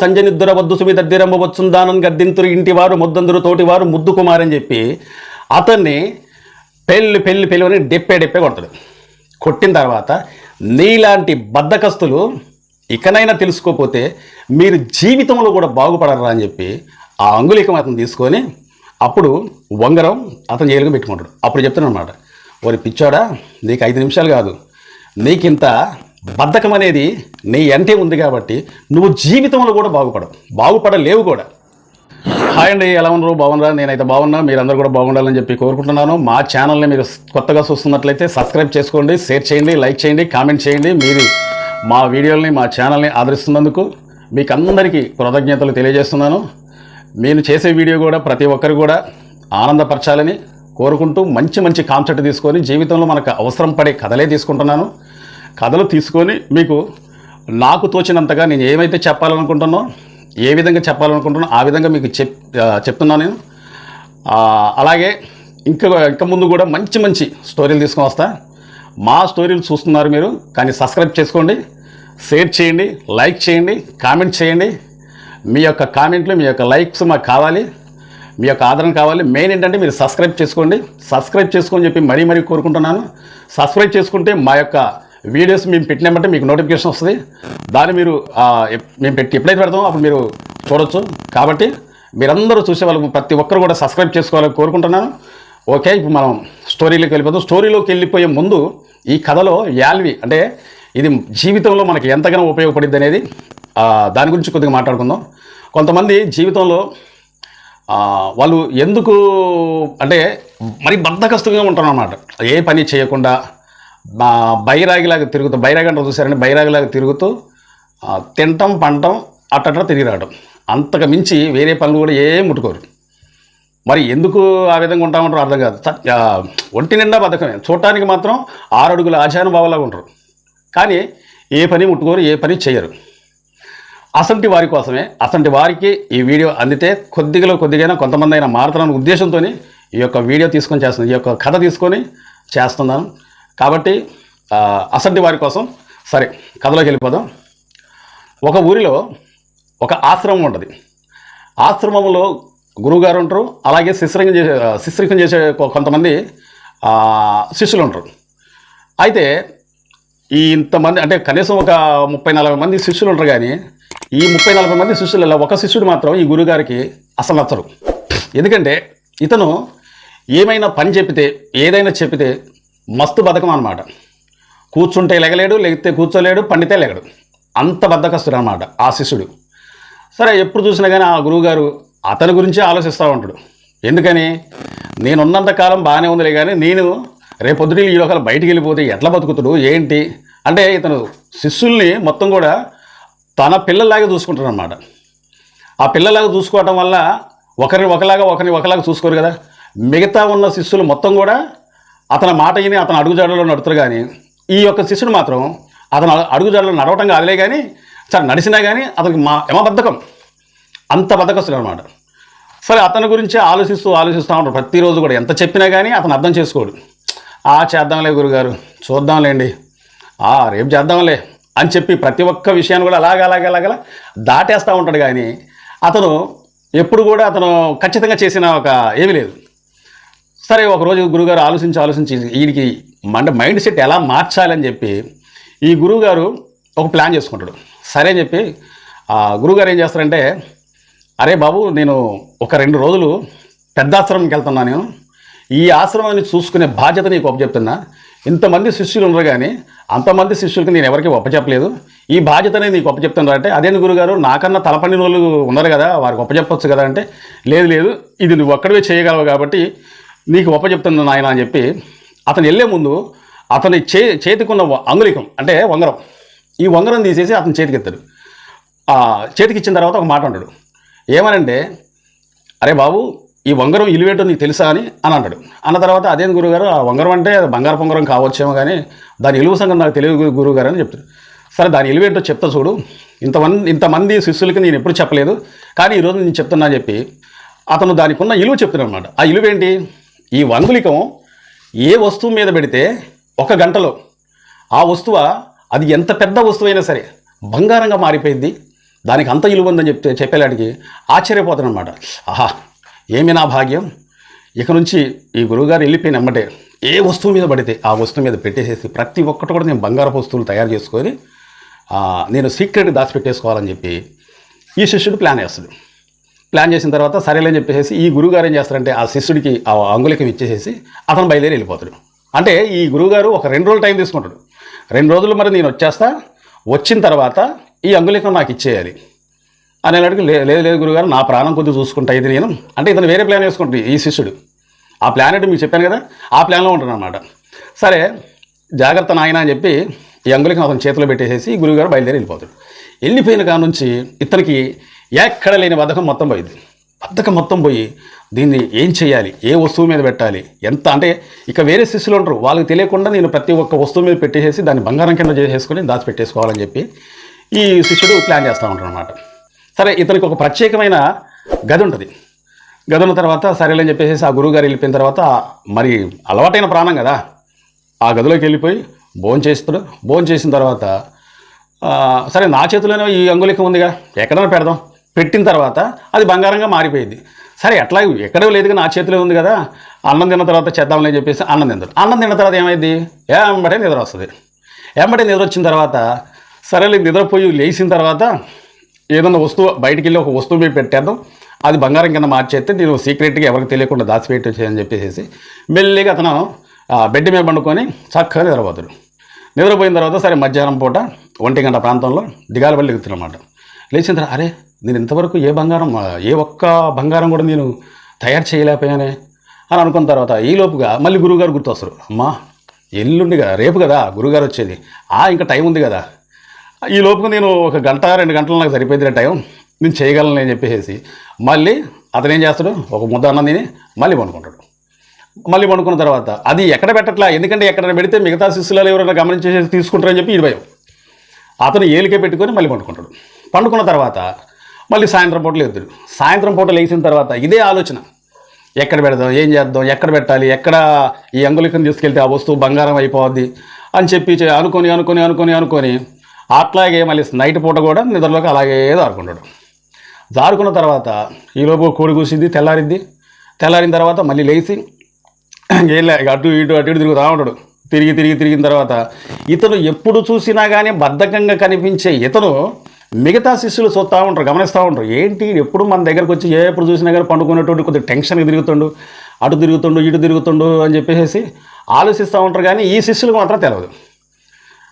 సంజనిద్దుర వద్దు సుమిదద్దిరంబ వచ్చుందానని గద్దింతురు ఇంటివారు ముద్దందురు తోటివారు ముద్దు కుమారని చెప్పి అతన్ని పెళ్ళి పెళ్ళి పెళ్ళి అని డెప్పే డెప్పే కొడతాడు. కొట్టిన తర్వాత నీలాంటి బద్దకస్తులు ఇకనైనా తెలుసుకోకపోతే మీరు జీవితంలో కూడా బాగుపడరా అని చెప్పి ఆ అంగుళీకం అతను తీసుకొని అప్పుడు వంగరం అతను జైలుగా పెట్టుకుంటాడు. అప్పుడు చెప్తాను అనమాట ఓరి పిచ్చోడా నీకు ఐదు నిమిషాలు కాదు. నీకింత బద్ధకం అనేది నీ ఎంటే ఉంది కాబట్టి నువ్వు జీవితంలో కూడా బాగుపడవు. బాగుపడలేవు కూడా. హాయ్ అండి ఎలా ఉన్నారు? బాగున్నారా? నేనైతే బాగున్నా. మీరందరూ కూడా బాగుండాలని చెప్పి కోరుకుంటున్నాను. మా ఛానల్ని మీరు కొత్తగా చూస్తున్నట్లయితే సబ్స్క్రైబ్ చేసుకోండి షేర్ చేయండి లైక్ చేయండి కామెంట్ చేయండి. మీరు మా వీడియోల్ని మా ఛానల్ని ఆదరిస్తున్నందుకు మీకు అందరికీ కృతజ్ఞతలు తెలియజేస్తున్నాను. నేను చేసే వీడియో కూడా ప్రతి ఒక్కరు కూడా ఆనందపరచాలని కోరుకుంటూ మంచి మంచి కాన్సెప్ట్ తీసుకొని జీవితంలో మనకు అవసరం పడే కథలే తీసుకుంటున్నాను. కథలు తీసుకొని మీకు నాకు తోచినంతగా నేను ఏమైతే చెప్పాలనుకుంటున్నానో ఏ విధంగా చెప్పాలనుకుంటున్నానో ఆ విధంగా మీకు చెప్ చెప్తున్నాను నేను. అలాగే ఇంకా ఇంకా ముందు కూడా మంచి మంచి స్టోరీలు తీసుకొని వస్తా. మా స్టోరీలు చూస్తున్నారు మీరు కానీ సబ్స్క్రైబ్ చేసుకోండి షేర్ చేయండి లైక్ చేయండి కామెంట్ చేయండి. మీ యొక్క కామెంట్లు మీ యొక్క లైక్స్ మాకు కావాలి మీ యొక్క ఆదరణ కావాలి. మెయిన్ ఏంటంటే మీరు సబ్స్క్రైబ్ చేసుకోండి. సబ్స్క్రైబ్ చేసుకొని చెప్పి మరీ మరీ కోరుకుంటున్నాను. సబ్స్క్రైబ్ చేసుకుంటే మా యొక్క వీడియోస్ మేము పెట్టినామంటే మీకు నోటిఫికేషన్ వస్తుంది. దాన్ని మీరు మేము పెట్టి ఎప్పుడైతే పెడతామో అప్పుడు మీరు చూడొచ్చు. కాబట్టి మీరందరూ చూసే వాళ్ళు ప్రతి ఒక్కరు కూడా సబ్స్క్రైబ్ చేసుకోవాలని కోరుకుంటున్నాను. ఓకే ఇప్పుడు మనం స్టోరీలోకి వెళ్ళిపోతాం స్టోరీలోకి వెళ్ళిపోయే ముందు ఈ కథలో యాల్వి అంటే ఇది జీవితంలో మనకి ఎంతగానో ఉపయోగపడింది అనేది దాని గురించి కొద్దిగా మాట్లాడుకుందాం. కొంతమంది జీవితంలో వాళ్ళు ఎందుకు అంటే మరి బద్ధకస్తుగా ఉంటారు అన్నమాట ఏ పని చేయకుండా బైరాగిలాగా తిరుగుతూ బైరాగి అంటారు చూసారని బైరాగిలాగా తిరుగుతూ ఆ, తినటం పంటం అట్టట్లా తిరిగి రావడం అంతకు మించి వేరే పనులు కూడా ఏం ముట్టుకోరు. మరి ఎందుకు ఆ విధంగా ఉంటామంటారు అర్థం కాదు. ఒంటి నిండా బతకమే. చూడటానికి మాత్రం ఆరు అడుగుల బావలాగా ఉంటారు. కానీ ఏ పని ముట్టుకోరు ఏ పని చేయరు. అసంటి వారి కోసమే అసంటి వారికి ఈ వీడియో అందితే కొద్దిగా కొద్దిగైనా కొంతమంది అయినా మారుతున్న ఉద్దేశంతో ఈ యొక్క వీడియో తీసుకొని చేస్తున్నాను ఈ యొక్క కథ తీసుకొని చేస్తున్నాను. కాబట్టి అసంటి వారి కోసం సరే కథలోకి వెళ్ళిపోదాం. ఒక ఊరిలో ఒక ఆశ్రమం ఉంటుంది. ఆశ్రమంలో గురువుగారు ఉంటారు అలాగే శిశ్రంగం చేసే శిశ్రంగం చేసే కొంతమంది శిష్యులు ఉంటారు. అయితే ఈ ఇంతమంది అంటే కనీసం ఒక ముప్పై నలభై మంది శిష్యులు ఉంటారు కానీ ఈ ముప్పై నలభై మంది శిష్యులలో ఒక శిష్యుడు మాత్రం ఈ గురుగారికి అసలు నచ్చరు ఎందుకంటే ఇతను ఏమైనా పని చెప్పితే ఏదైనా చెప్పితే మస్తు బద్ధకం అనమాట కూర్చుంటే లెగలేడు లేకపోతే కూర్చోలేడు పండితే లెగడు. అంత బద్ధకస్తుడు అనమాట ఆ శిష్యుడు. సరే ఎప్పుడు చూసినా కానీ ఆ గురువుగారు అతని గురించే ఆలోచిస్తూ ఉంటాడు. ఎందుకని? నేనున్నంత కాలం బాగానే ఉందిలే కానీ నేను రేపొద్దుటి ఈ లోకాలు బయటికి వెళ్ళిపోతే ఎట్లా బతుకుతాడు? ఏంటి? అంటే ఇతను శిష్యుల్ని మొత్తం కూడా తన పిల్లలాగా చూసుకుంటాడు అనమాట ఆ పిల్లలాగా చూసుకోవటం వల్ల ఒకరిని ఒకలాగా ఒకరిని ఒకలాగా చూసుకోరు కదా. మిగతా ఉన్న శిష్యులు మొత్తం కూడా అతని మాట విని అతను అడుగుజాడలో నడుతారు కానీ ఈ యొక్క శిష్యుడు మాత్రం అతను అడుగుజాడలో నడవటం కాదులే కానీ సరే నడిచినా కానీ అతనికి మా యమబద్ధకం అంత బద్ధకస్తుడు అనమాట సరే అతని గురించి ఆలోచిస్తూ ఆలోచిస్తూ ఉంటాడు. ప్రతిరోజు కూడా ఎంత చెప్పినా కానీ అతను అర్థం చేసుకోడు. ఆ చేద్దాంలే గురుగారు చూద్దాంలేండి. ఆ రేపు చేద్దాంలే అని చెప్పి ప్రతి ఒక్క విషయాన్ని కూడా అలాగ అలాగ అలాగ దాటేస్తూ ఉంటాడు కానీ అతను ఎప్పుడు కూడా అతను ఖచ్చితంగా చేసిన ఒక ఏమీ లేదు. సరే ఒకరోజు గురుగారు ఆలోచించి ఆలోచించి ఈయనకి మన మైండ్ సెట్ ఎలా మార్చాలని చెప్పి ఈ గురువుగారు ఒక ప్లాన్ చేసుకుంటాడు. సరే అని చెప్పి గురువుగారు ఏం చేస్తారంటే అరే బాబు నేను ఒక రెండు రోజులు పెద్ద ఆశ్రమంకి వెళ్తున్నా నేను. ఈ ఆశ్రమాన్ని చూసుకునే బాధ్యత నీకు ఒప్పచెప్తున్నా ఇంతమంది శిష్యులు ఉన్నారు కానీ అంతమంది శిష్యులకి నేను ఎవరికి ఒప్పచెప్పలేదు. ఈ బాధ్యతనే నీకు ఒప్పచెప్తున్నారు అంటే అదేంటి గురుగారు నాకన్నా తలపని వాళ్ళు ఉన్నారు కదా వారికి ఒప్పచెప్పొచ్చు కదా అంటే లేదు లేదు ఇది నువ్వు ఒక్కడివే చేయగలవు కాబట్టి నీకు ఒప్పచెప్తున్నా నాయన అని చెప్పి అతను వెళ్ళే ముందు అతని చే చేతికున్న వ- అంగుళికం అంటే వంగరం. ఈ వంగరం తీసేసి అతను చేతికి ఎత్తాడు చేతికి ఇచ్చిన తర్వాత ఒక మాట అంటాడు. ఏమనంటే అరే బాబు ఈ వంగరం ఇలువేటో నీకు తెలుసా అని అని అంటాడు. అన్న తర్వాత అదేం గురుగారు ఆ వంగరం అంటే బంగారు పొంగరం కావచ్చేమో కానీ దాని ఇలువ సంగతి నాకు తెలియదు గు- గురుగారు అని చెప్తాడు. సరే దాని ఇలువేటో చెప్తా చూడు. ఇంతమంది ఇంతమంది శిష్యులకి నేను ఎప్పుడు చెప్పలేదు. కానీ ఈరోజు నేను చెప్తున్నా అని చెప్పి అతను దానికి ఉన్న ఇలువ చెప్తున్నాడు అనమాట ఆ ఇలువేంటి? ఈ వంగులికం ఏ వస్తువు మీద పెడితే ఒక గంటలో ఆ వస్తువ అది ఎంత పెద్ద వస్తువైనా సరే బంగారంగా మారిపోయింది. దానికి అంత ఇలువందని ఉందని చెప్తే చెప్పేలాడికి ఆశ్చర్యపోతాను అనమాట ఆహా ఏమి నా భాగ్యం? ఇక నుంచి ఈ గురువుగారు వెళ్ళిపోయిన ఎమ్మటే ఏ వస్తువు మీద పడితే ఆ వస్తువు మీద పెట్టేసేసి ప్రతి ఒక్కటి కూడా నేను బంగారపు వస్తువులు తయారు చేసుకొని నేను సీక్రెట్ దాచిపెట్టేసుకోవాలని చెప్పి ఈ శిష్యుడు ప్లాన్ వేస్తాడు ప్లాన్ చేసిన తర్వాత సరేలేని చెప్పేసి ఈ గురువుగారు ఏం చేస్తారంటే ఆ శిష్యుడికి ఆ అంగుళికం ఇచ్చేసేసి అతను బయలుదేరి వెళ్ళిపోతాడు. అంటే ఈ గురువుగారు ఒక రెండు రోజులు టైం తీసుకుంటాడు. రెండు రోజులు మరి నేను వచ్చేస్తా వచ్చిన తర్వాత ఈ అంగుళికం నాకు ఇచ్చేయాలి. అని అడిగి "లే- లేదు లేదు గురుగారు నా ప్రాణం కొద్ది చూసుకుంటా ఇది నేను. అంటే ఇతను వేరే ప్లాన్ వేసుకుంటాడు ఈ శిష్యుడు. ఆ ప్లాన్ అంటే మీకు చెప్పాను కదా ఆ ప్లాన్లో ఉంటాను అనమాట సరే జాగ్రత్త నాయన అని చెప్పి ఈ అంగులికం అతను చేతిలో పెట్టేసేసి ఈ గురువుగారు బయలుదేరి వెళ్ళిపోతాడు. వెళ్ళిపోయిన కాడ నుంచి ఇతనికి ఎక్కడ లేని బద్ధకం మొత్తం పోయింది. బద్ధకం మొత్తం పోయి దీన్ని ఏం చేయాలి? ఏ వస్తువు మీద పెట్టాలి? ఎంత అంటే ఇక వేరే శిష్యులు ఉంటారు. వాళ్ళకి తెలియకుండా నేను ప్రతి ఒక్క వస్తువు మీద పెట్టేసేసి దాన్ని బంగారం కింద చేసేసుకొని దాచిపెట్టేసుకోవాలని చెప్పి ఈ శిష్యుడు ప్లాన్ చేస్తూ ఉంటాడు అనమాట సరే ఇతనికి ఒక ప్రత్యేకమైన గది ఉంటుంది. గది ఉన్న తర్వాత సరేలని చెప్పేసి ఆ గురువుగారు వెళ్ళిపోయిన తర్వాత మరి అలవాటైన ప్రాణం కదా. ఆ గదిలోకి వెళ్ళిపోయి భోజనం చేస్తాడు. భోజనం చేసిన తర్వాత సరే నా చేతిలోనే ఈ అంగుళికం ఉందిగా. ఎక్కడైనా పెడదాం. పెట్టిన తర్వాత అది బంగారంగా మారిపోయింది. సరే ఎట్లా ఎక్కడో కానీ నా చేతిలో ఉంది కదా అన్నం తిన్న తర్వాత చేద్దామని చెప్పేసి అన్నం తింటారు అన్నం తిన్న తర్వాత ఏమైంది? ఏమంటే నిద్ర వస్తుంది. ఏమంటే నిద్ర వచ్చిన తర్వాత సరేలే నిద్రపోయి లేచిన తర్వాత ఏదన్నా వస్తువు బయటికి వెళ్ళి ఒక వస్తువు మీద పెట్టేద్దాం. అది బంగారం కింద మార్చేస్తే నేను సీక్రెట్గా ఎవరికి తెలియకుండా దాచిపెట్టేసి అని చెప్పేసి మెల్లిగా అతను బెడ్ మీద పండుకొని చక్కగా నిద్రపోతాడు. నిద్రపోయిన తర్వాత సరే మధ్యాహ్నం పూట ఒంటి గంట ప్రాంతంలో దిగాలపల్లి దిగుతున్నమాట లేచిన తర్వాత అరే నేను ఇంతవరకు ఏ బంగారం ఏ ఒక్క బంగారం కూడా నేను తయారు చేయలేకపోయానే అని అనుకున్న తర్వాత ఈ లోపుగా మళ్ళీ గురువుగారు గుర్తొస్తారు. అమ్మా ఎల్లుండి కదా రేపు కదా గురువుగారు వచ్చేది. ఆ ఇంకా టైం ఉంది కదా. ఈ లోపుగా నేను ఒక గంట రెండు గంటలు నాకు సరిపోయింది టైం. నేను చేయగలను అని చెప్పేసి మళ్ళీ అతను ఏం చేస్తాడు? ఒక ముద్ద అన్నం తిని మళ్ళీ పండుకుంటాడు. మళ్ళీ పండుకున్న తర్వాత అది ఎక్కడ పెట్టట్లా? ఎందుకంటే ఎక్కడ పెడితే మిగతా శిష్యులు ఎవరైనా గమనించేసి తీసుకుంటారని చెప్పి ఇది భయం. అతను ఏలికే పెట్టుకొని మళ్ళీ పండుకుంటాడు. పండుకున్న తర్వాత మళ్ళీ సాయంత్రం పూట లేదుడు సాయంత్రం పూట లేచిన తర్వాత ఇదే ఆలోచన. ఎక్కడ పెడదాం ఏం చేద్దాం ఎక్కడ పెట్టాలి ఎక్కడ ఈ అంగుళికం తీసుకెళ్తే ఆ వస్తువు బంగారం అయిపోద్ది అని చెప్పి అనుకొని అనుకొని అనుకొని అనుకొని అట్లాగే మళ్ళీ నైట్ పూట కూడా నిద్రలోకి అలాగే దారుకుంటాడు జారుకున్న తర్వాత ఈలోపు కోడి కూసింది తెల్లారిద్ది. తెల్లారిన తర్వాత మళ్ళీ లేచి ఏం అటు ఇటు అటు ఇటు తిరుగుతూ ఉంటాడు. తిరిగి తిరిగి తిరిగిన తర్వాత ఇతను ఎప్పుడు చూసినా కానీ బద్ధకంగా కనిపించే ఇతను మిగతా శిష్యులు చూస్తూ ఉంటారు గమనిస్తూ ఉంటారు. ఏంటి? ఎప్పుడు మన దగ్గరకు వచ్చి ఏ ఎప్పుడు చూసినా కానీ పండుకునేటువంటి కొద్దిగా టెన్షన్గా తిరుగుతుండు అటు తిరుగుతుండు ఇటు తిరుగుతుండు అని చెప్పేసి ఆలోచిస్తూ ఉంటారు కానీ ఈ శిష్యులకు మాత్రం తెలియదు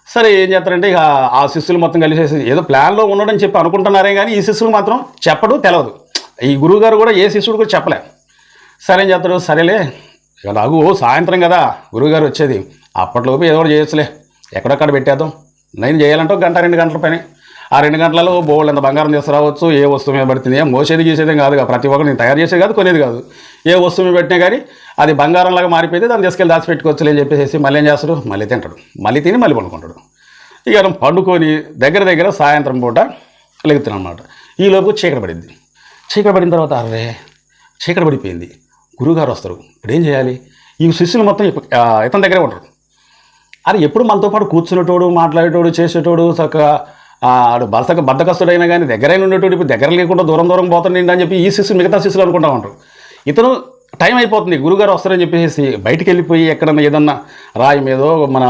సరే ఏం చేస్తారంటే ఇక ఆ శిష్యులు మొత్తం కలిసేసి ఏదో ప్లాన్లో ఉండడని చెప్పి అనుకుంటున్నారే కానీ ఈ శిష్యులు మాత్రం చెప్పడు తెలియదు ఈ గురువుగారు కూడా ఏ శిష్యుడు కూడా చెప్పలే. సరే ఏం చేస్తాడు? సరేలే ఇక నాకు సాయంత్రం కదా గురువుగారు వచ్చేది. అప్పట్లోపు ఏదో ఒకటి చేయొచ్చులే. ఎక్కడొక్కడ పెట్టేద్దాం. నేను చేయాలంటే ఒక గంట రెండు గంటల పని. ఆ రెండు గంటలలో బోల్డ్ ఎంత బంగారం తీసుకురావచ్చు ఏ వస్తువు మీద పడుతుంది ఏం మోసేది గీసేదేం కాదు ప్రతి ఒక్కరు నేను తయారు చేసేది కాదు కొనేది కాదు. ఏ వస్తువు మీద పెట్టినా కానీ అది బంగారంలాగా మారిపోయింది దాన్ని తీసుకెళ్ళి దాచిపెట్టుకోవచ్చు అని చెప్పేసి మళ్ళీ ఏం చేస్తాడు? మళ్ళీ తింటాడు. మళ్ళీ తిని మళ్ళీ పండుకుంటాడు. ఇక పండుకొని దగ్గర దగ్గర సాయంత్రం పూట లెగుతున్నాం అనమాట ఈలోపు చీకటి పడింది. చీకటి పడిన తర్వాత అరే చీకటి పడిపోయింది. గురువుగారు వస్తారు. ఇప్పుడు ఏం చేయాలి? ఈ శిష్యులు మొత్తం ఇతని దగ్గరే ఉంటారు. అది ఎప్పుడు మనతో పాటు కూర్చునేటోడు మాట్లాడేటోడు చేసేటోడు చక్కగా ఆడు బలసక బద్దకస్తుడైనా కానీ దగ్గరైన ఉండేటువంటి ఇప్పుడు దగ్గర లేకుండా దూరం దూరం పోతుండీ అని చెప్పి ఈ శిష్యులు మిగతా శిష్యులు అనుకుంటా ఉంటారు. ఇతను టైం అయిపోతుంది. గురుగారు వస్తారని చెప్పేసి బయటికి వెళ్ళిపోయి ఎక్కడన్నా ఏదన్నా రాయి మీదో మన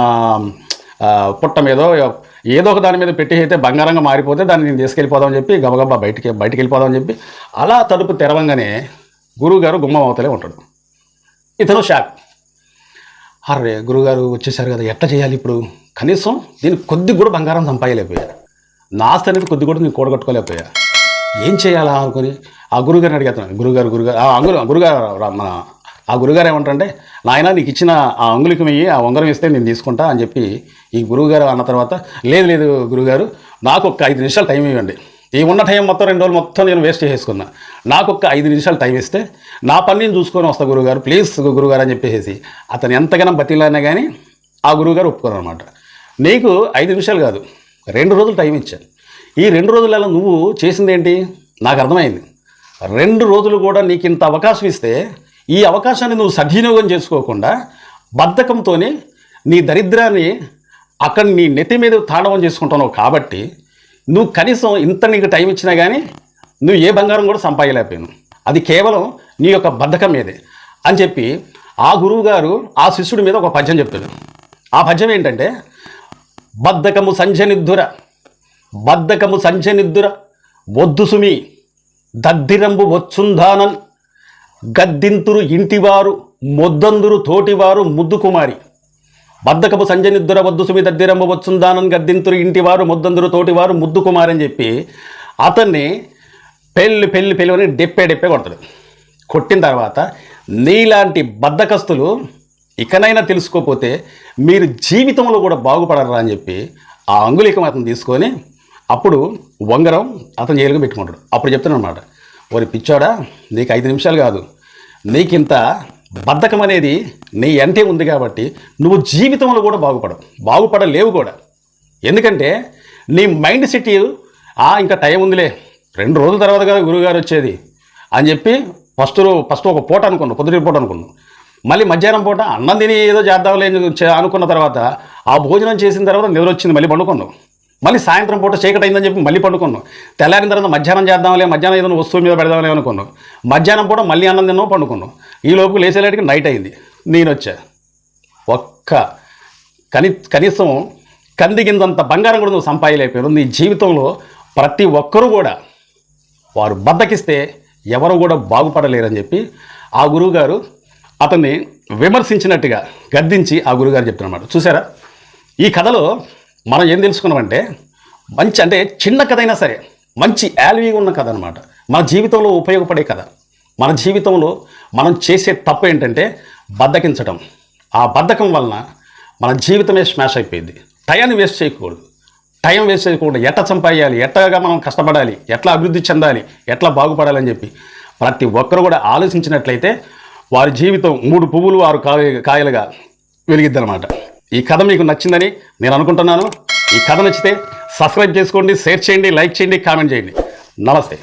పుట్ట మీదో ఏదో ఒక దాని మీద పెట్టి అయితే బంగారంగా మారిపోతే దాన్ని నేను తీసుకెళ్ళిపోదామని చెప్పి గబగబా బయటికి బయటికి వెళ్ళిపోదామని చెప్పి అలా తలుపు తెరవంగానే గురువుగారు గుమ్మం అవతలే ఉంటాడు. ఇతను షాక్. అరే గురుగారు వచ్చేసారు కదా ఎట్లా చేయాలి ఇప్పుడు? కనీసం నేను కొద్ది కూడా బంగారం సంపాదలేకపోయా నా ఆస్తి అనేది కొద్ది కూడా నేను కూడగట్టుకోలేకపోయా. ఏం చేయాలా అనుకుని ఆ గురుగారిని అడిగేస్తాను గురుగారు గురుగారు ఆ అంగులు గురుగారు మన ఆ గురుగారు ఏమంటే నాయన నీకు ఇచ్చిన ఆ అంగులికి ఇయ్యి ఆ ఉంగరం ఇస్తే నేను తీసుకుంటా అని చెప్పి ఈ గురువుగారు అన్న తర్వాత లేదు లేదు గురుగారు నాకు ఒక ఐదు నిమిషాలు టైం ఇవ్వండి. ఈ ఉన్న టైం మొత్తం రెండు రోజులు మొత్తం నేను వేస్ట్ చేసుకున్నా నాకు ఒక ఐదు నిమిషాలు టైం ఇస్తే నా పని నేను చూసుకొని వస్తా గురుగారు ప్లీజ్ గురుగారు అని చెప్పేసి అతను ఎంతగానో బతిలానా కానీ ఆ గురువుగారు ఒప్పుకోరు అనమాట నీకు ఐదు నిమిషాలు కాదు. రెండు రోజులు టైం ఇచ్చాను ఈ రెండు రోజులలో నువ్వు చేసింది ఏంటి? నాకు అర్థమైంది. రెండు రోజులు కూడా నీకు ఇంత అవకాశం ఇస్తే ఈ అవకాశాన్ని నువ్వు సద్వినియోగం చేసుకోకుండా బద్ధకంతో నీ దరిద్రాన్ని అక్కడ నీ నెత్తి మీద తాండవం చేసుకుంటున్నావు కాబట్టి నువ్వు కనీసం ఇంత నీకు టైం ఇచ్చినా కానీ నువ్వు ఏ బంగారం కూడా సంపాదలేకపోయాను అది కేవలం నీ యొక్క బద్ధకం మీదే అని చెప్పి ఆ గురువు గారు ఆ శిష్యుడి మీద ఒక పద్యం చెప్పాడు ఆ పద్యం ఏంటంటే బద్ధకము సంజనిద్దుర బద్ధకము సంజనిద్దుర వద్దు సుమి దద్దిరంబు వచ్చుందానన్ గద్దింతురు ఇంటివారు మొద్దందురు తోటివారు ముద్దుకుమారి. కుమారి సంజనిద్దుర వద్దు సుమి దద్దిరంబు వచ్చుందానన్ గద్దింతురు ఇంటివారు మొద్దందురు తోటివారు ముద్దుకుమారి అని చెప్పి అతన్ని పెళ్ళి పెళ్ళి పెళ్ళి అని డెప్పే డెప్పే కొడతాడు. కొట్టిన తర్వాత నీలాంటి బద్దకస్తులు ఇకనైనా తెలుసుకోకపోతే మీరు జీవితంలో కూడా బాగుపడరా అని చెప్పి ఆ అంగుళీకం అతను తీసుకొని అప్పుడు వంగరం అతను జైలుగా పెట్టుకుంటాడు. అప్పుడు చెప్తున్నాను అనమాట ఓరి పిచ్చోడా నీకు ఐదు నిమిషాలు కాదు. నీకింత బద్ధకం అనేది నీ అంటే ఉంది కాబట్టి నువ్వు జీవితంలో కూడా బాగుపడవు. బాగుపడలేవు కూడా. ఎందుకంటే నీ మైండ్ సెట్ ఆ ఇంకా టైం ఉందిలే. రెండు రోజుల తర్వాత కదా గురువుగారు వచ్చేది అని చెప్పి ఫస్ట్ ఫస్ట్ ఒక పూట అనుకున్నాను పొద్దుటి పూట అనుకున్నాను మళ్ళీ మధ్యాహ్నం పూట అన్నం తిని ఏదో చేద్దాంలే అని అనుకున్న తర్వాత ఆ భోజనం చేసిన తర్వాత నిద్ర వచ్చింది మళ్ళీ పండుకున్నాం. మళ్ళీ సాయంత్రం పూట చీకటి అయిందని చెప్పి మళ్ళీ పండుకున్నాం. తెల్లారిన తర్వాత మధ్యాహ్నం చేద్దాంలే మధ్యాహ్నం ఏదైనా వస్తువు మీద పెడదాంలే అనుకున్నాం. మధ్యాహ్నం పూట మళ్ళీ అన్నం తిన్నాం పండుకున్నాం. ఈ లోపు లేచేలాంటికి నైట్ అయింది. నేను వచ్చా. ఒక్క కని కనీసం కంది కందిగిందంత బంగారం కూడా నువ్వు సంపాదలేకపోయావు నీ జీవితంలో ప్రతి ఒక్కరూ కూడా వారు బద్దకిస్తే ఎవరు కూడా బాగుపడలేరని చెప్పి ఆ గురువుగారు అతన్ని విమర్శించినట్టుగా గద్దించి ఆ గురుగారు చెప్తున్నమాట. చూసారా ఈ కథలో మనం ఏం తెలుసుకున్నామంటే మంచి అంటే చిన్న కథ అయినా సరే మంచి యాల్వీగా ఉన్న కథ అనమాట మన జీవితంలో ఉపయోగపడే కథ. మన జీవితంలో మనం చేసే తప్పు ఏంటంటే బద్దకించడం ఆ బద్ధకం వలన మన జీవితమే స్మాష్ అయిపోయింది. టయాన్ని వేస్ట్ చేయకూడదు. టైం వేస్ట్ చేయకుండా ఎట్లా సంపాదించాలి ఎట్లాగా మనం కష్టపడాలి ఎట్లా అభివృద్ధి చెందాలి ఎట్లా బాగుపడాలని చెప్పి ప్రతి ఒక్కరు కూడా ఆలోచించినట్లయితే వారి జీవితం మూడు పువ్వులు ఆరు కాయ కాయలుగా వెలిగిద్దనమాట ఈ కథ మీకు నచ్చిందని నేను అనుకుంటున్నాను. ఈ కథ నచ్చితే సబ్స్క్రైబ్ చేసుకోండి షేర్ చేయండి లైక్ చేయండి కామెంట్ చేయండి. నమస్తే.